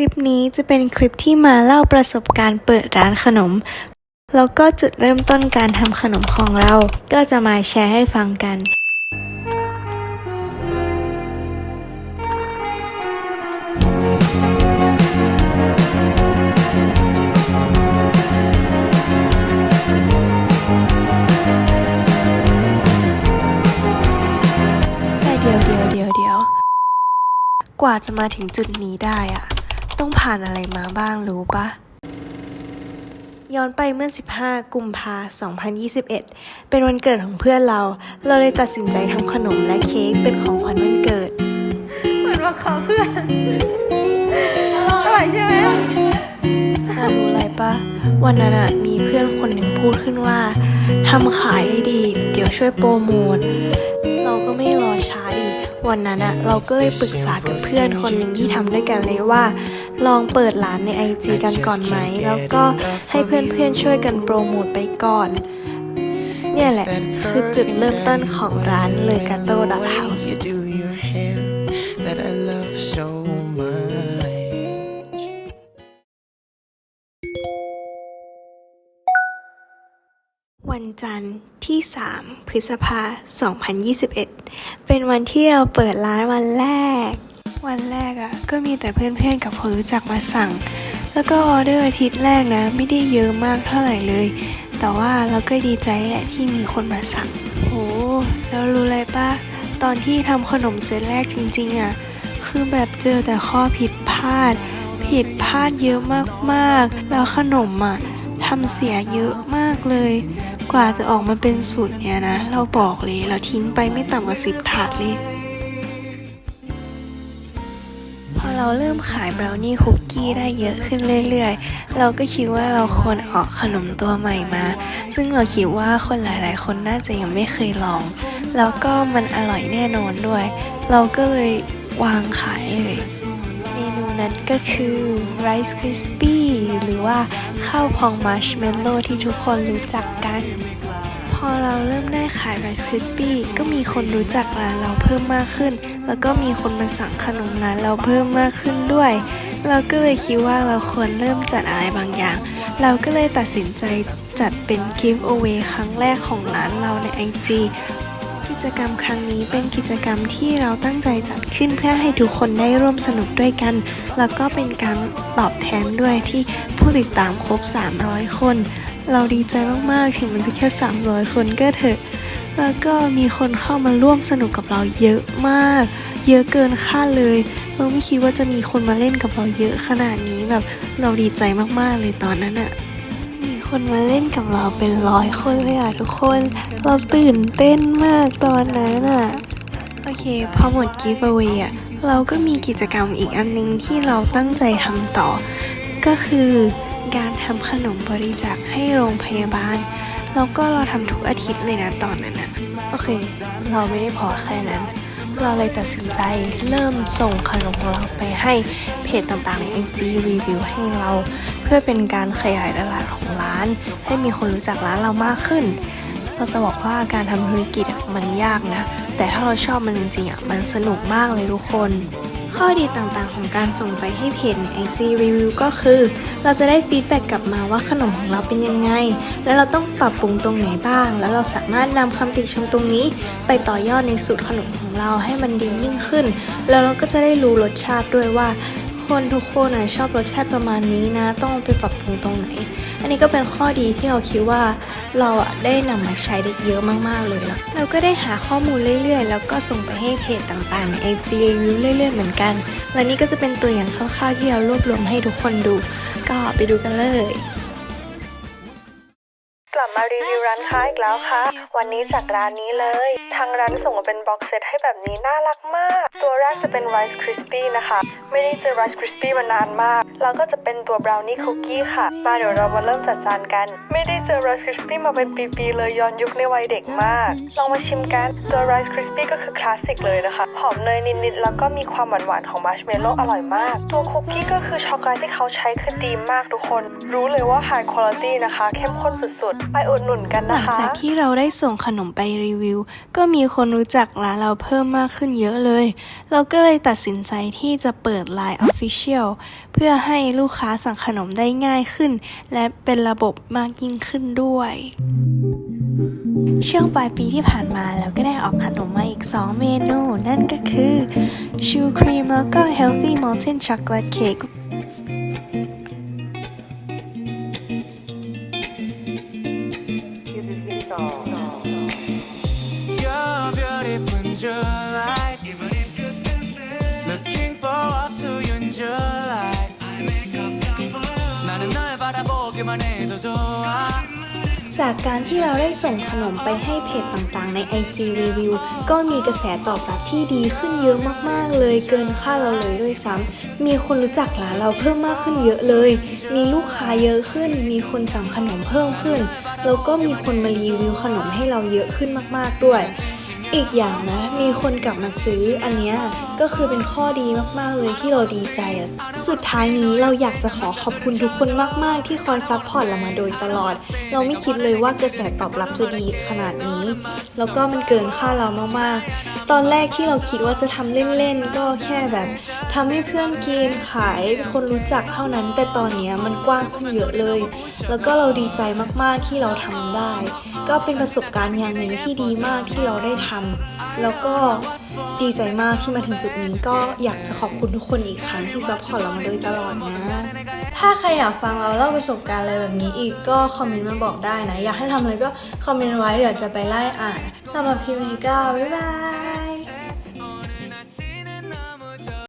ลิปนี้จะเป็นคลิปที่มาเล่าประสบการณ์เปิดร้านขนม แล้วก็จุดเริ่มต้นการทำขนมของเรา ก็จะมาแชร์ให้ฟังกันแต่เดียวเดียวเดียวเดียวกว่าจะมาถึงจุดนี้ได้อะ ต้องผ่านอะไรมาบ้างรู้ปะย้อนไปเมื่อ 15 กุมภา2021 เป็นวันเกิดของเพื่อนเรา เราเลยตัดสินใจทำขนมและเค้กเป็นของขวัญวันเกิด เหมือนว่าเขาเพื่อนอร่อยใช่ไหมเรารู้อะไรปะวันนั้นอะมีเพื่อนคนหนึ่งพูดขึ้นว่าทำขายให้ดี เดี๋ยวช่วยโปรโมท เราก็ไม่รอช้าอีกวันนั้นอะเราก็เลยปรึกษากับเพื่อนคนหนึ่งที่ทำด้วยกันเลยว่า ลองเปิดร้านใน IG กันก่อนไหม แล้วก็ให้เพื่อนๆช่วยกันโปรโมทไปก่อน เนี่ยแหละ คือจุดเริ่มต้นของร้านเลกาโต้ดอทเฮาส์ You do your hair that I love so much. วันจันทร์ที่ 3 พฤษภา 2021 เป็นวันที่เราเปิดร้านวันแรก วันแรกอะ่ะก็มีแต่เพื่อนๆกับคนรู้จักมาสั่ง แล้วก็ออเดอร์อาทิตย์แรกนะ ไม่ได้เยอะมากเท่าไหร่เลย แต่ว่าเราก็ดีใจแหละที่มีคนมาสั่งโหแล้วรู้อะไรปะตอนที่ทำขนมเซตแรกจริงๆอะ่ะคือแบบเจอแต่ข้อผิดพลาด ผิดพลาดเยอะมากๆ แล้วขนมอะทำเสียเยอะมากเลย กว่าจะออกมาเป็นสูตรเนี่ยนะ เราบอกเลยเราทิ้งไปไม่ต่ำกว่าสิบถาดเลย เราเริ่มขายบราวนี่คุกกี้ได้เยอะขึ้นเรื่อยๆ เราก็คิดว่าเราควรออกขนมตัวใหม่มา ซึ่งเราคิดว่าคนหลายๆ คนน่าจะยังไม่เคยลอง แล้วก็มันอร่อยแน่นอนด้วย เราก็เลยวางขายเลยเมนูนั้นก็คือ Rice Crispy หรือว่าข้าวพองมัชเมลโล่ที่ทุกคนรู้จักกัน อเราเริ่มได้ขาย Rice Crispy ก็มีคนรู้จักร้านเราเพิ่มมากขึ้น แล้วก็มีคนมาสั่งขนมร้านเราเพิ่มมากขึ้นด้วย เราก็เลยคิดว่าเราควรเริ่มจัดอะไรบางอย่าง เราก็เลยตัดสินใจจัดเป็น giveaway ครั้งแรกของร้านเราใน IG กิจกรรมครั้งนี้เป็นกิจกรรมที่เราตั้งใจจัดขึ้นเพื่อให้ทุกคนได้ร่วมสนุกด้วยกัน แล้วก็เป็นการตอบแทนด้วยที่ผู้ติดตามครบ 300 คน เราดีใจมากๆ ถึงมันจะแค่ 300 คนก็เถอะ แล้วก็มีคนเข้ามาร่วมสนุกกับเราเยอะมาก เยอะเกินคาดเลย เราไม่คิดว่าจะมีคนมาเล่นกับเราเยอะขนาดนี้แบบเราดีใจมากๆเลยตอนนั้นอะมีคนมาเล่นกับเราเป็นร้อยคนเลยอะทุกคน เราตื่นเต้นมากตอนนั้นอะโอเค พอหมด giveaway อะเราก็มีกิจกรรมอีกอันนึงที่เราตั้งใจทำต่อ ก็คือ การทำขนมบริจาคให้โรงพยาบาล แล้วก็เราทำทุกอาทิตย์เลยนะตอนนั้นอะโอเค เราไม่ได้พอแค่นั้น เราเลยตัดสินใจเริ่มส่งขนมของเราไปให้เพจต่างๆใน IG รีวิวให้เรา เพื่อเป็นการขยายตลาดของร้าน ให้มีคนรู้จักร้านเรามากขึ้น เราจะบอกว่าการทำธุรกิจมันยากนะ แต่ถ้าเราชอบมันจริงๆอะมันสนุกมากเลยทุกคน ข้อดีต่างๆ ของการส่งไปให้เพจใน IG Review ก็คือ เราจะได้ฟีดแบ็กกลับมาว่าขนมของเราเป็นยังไง แล้วเราต้องปรับปรุงตรงไหนบ้าง แล้วเราสามารถนำคำติชมตรงนี้ ไปต่อยอดในสูตรขนมของเราให้มันดียิ่งขึ้น แล้วเราก็จะได้รู้รสชาติด้วยว่า คนทุกคนนะชอบรสชาติประมาณนี้นะ ต้องไปปรับปรุงตรงไหน อันนี้ก็เป็นข้อดีที่เราคิดว่าเราอะได้นำมาใช้ได้เยอะมากๆเลยแล้วเราก็ได้หาข้อมูลเรื่อยๆ แล้วก็ส่งไปให้เพจต่างๆใน IG review เรื่อยๆเหมือนกัน และนี่ก็จะเป็นตัวอย่างคร่าวๆที่เรารวบรวมให้ทุกคนดู ก็ไปดูกันเลยกลับมารีวิวร้านค้าอีกแล้วค่ะ วันนี้จากร้านนี้เลย ทางร้านส่งมาเป็นบ็อกเซตให้แบบนี้น่ารักมาก แรกจะเป็นไรซ์คริสปี้นะคะ ไม่ได้เจอไรซ์คริสปี้มานานมาก แล้วก็จะเป็นตัวบราวนี่คุกกี้ค่ะ มาเดี๋ยวเรามาเริ่มจัดจานกัน ไม่ได้เจอไรซ์คริสปี้มาเป็นปีๆเลยย้อนยุคในวัยเด็กมาก ลองมาชิมกันตัวไรซ์คริสปี้ก็คือคลาสสิกเลยนะคะ หอมเนยนิดๆ แล้วก็มีความหวานๆ ของมาร์ชเมลโล่อร่อยมาก ตัวคุกกี้ก็คือช็อกโกแลตที่เขาใช้คือดีมากทุกคน รู้เลยว่า high quality นะคะ เข้มข้นสุดๆ ไปอุดหนุนกันหลันะงคะจากที่เราได้ส่งขนมไปรีวิว ก็มีคนรู้จักร้านเราเพิ่มมากขึ้นเยอะเลย เราก็เลยตัดสินใจที่จะเปิด Line Official เพื่อใให้ลูกค้าสั่งขนมได้ง่ายขึ้น และเป็นระบบมากยิ่งขึ้นด้วย ช่วงปลายปีที่ผ่านมาเราก็ได้ออกขนมมาอีก 2 เมนู นั่นก็คือชูครีมแล้วก็ Healthy Molten Chocolate Cake จากการที่เราได้ส่งขนมไปให้เพจต่างๆ ใน IG Review ก็มีกระแสตอบรับที่ดีขึ้นเยอะมากๆ เลยเกินคาดเราเลยด้วยซ้ำมีคนรู้จักร้านเราเพิ่มมากขึ้นเยอะเลย มีลูกค้าเยอะขึ้น มีคนสั่งขนมเพิ่มขึ้น แล้วก็มีคนมารีวิวขนมให้เราเยอะขึ้นมากๆด้วย อีกอย่างนะ มีคนกลับมาซื้ออันเนี้ยก็คือเป็นข้อดีมากๆเลยที่เราดีใจอะสุดท้ายนี้เราอยากจะขอขอบคุณทุกคนมากๆ ที่คอยซัพพอร์ตเรามาโดยตลอด เราไม่คิดเลยว่ากระแสตอบรับจะดีขนาดนี้ แล้วก็มันเกินค่าเรามากๆ ตอนแรกที่เราคิดว่าจะทำเล่นๆก็แค่แบบทำให้เพื่อนกินขายคนรู้จักเท่านั้น แต่ตอนนี้มันกว้างขึ้นเยอะเลย แล้วก็เราดีใจมากๆที่เราทำได้ ก็เป็นประสบการณ์อย่างหนึ่งที่ดีมากที่เราได้ทำแล้วก็ดีใจมากที่มาถึงจุดนี้ก็อยากจะขอบคุณทุกคนอีกครั้งที่ซัพพอร์ตเรามาโดยตลอดนะ ถ้าใครอยากฟังเราเล่าประสบการณ์อะไรแบบนี้อีกก็คอมเมนต์มาบอกได้นะ อยากให้ทำอะไรก็คอมเมนต์ไว้เดี๋ยวจะไปไล่อ่านสำหรับคลิปนี้ก็บ๊ายบาย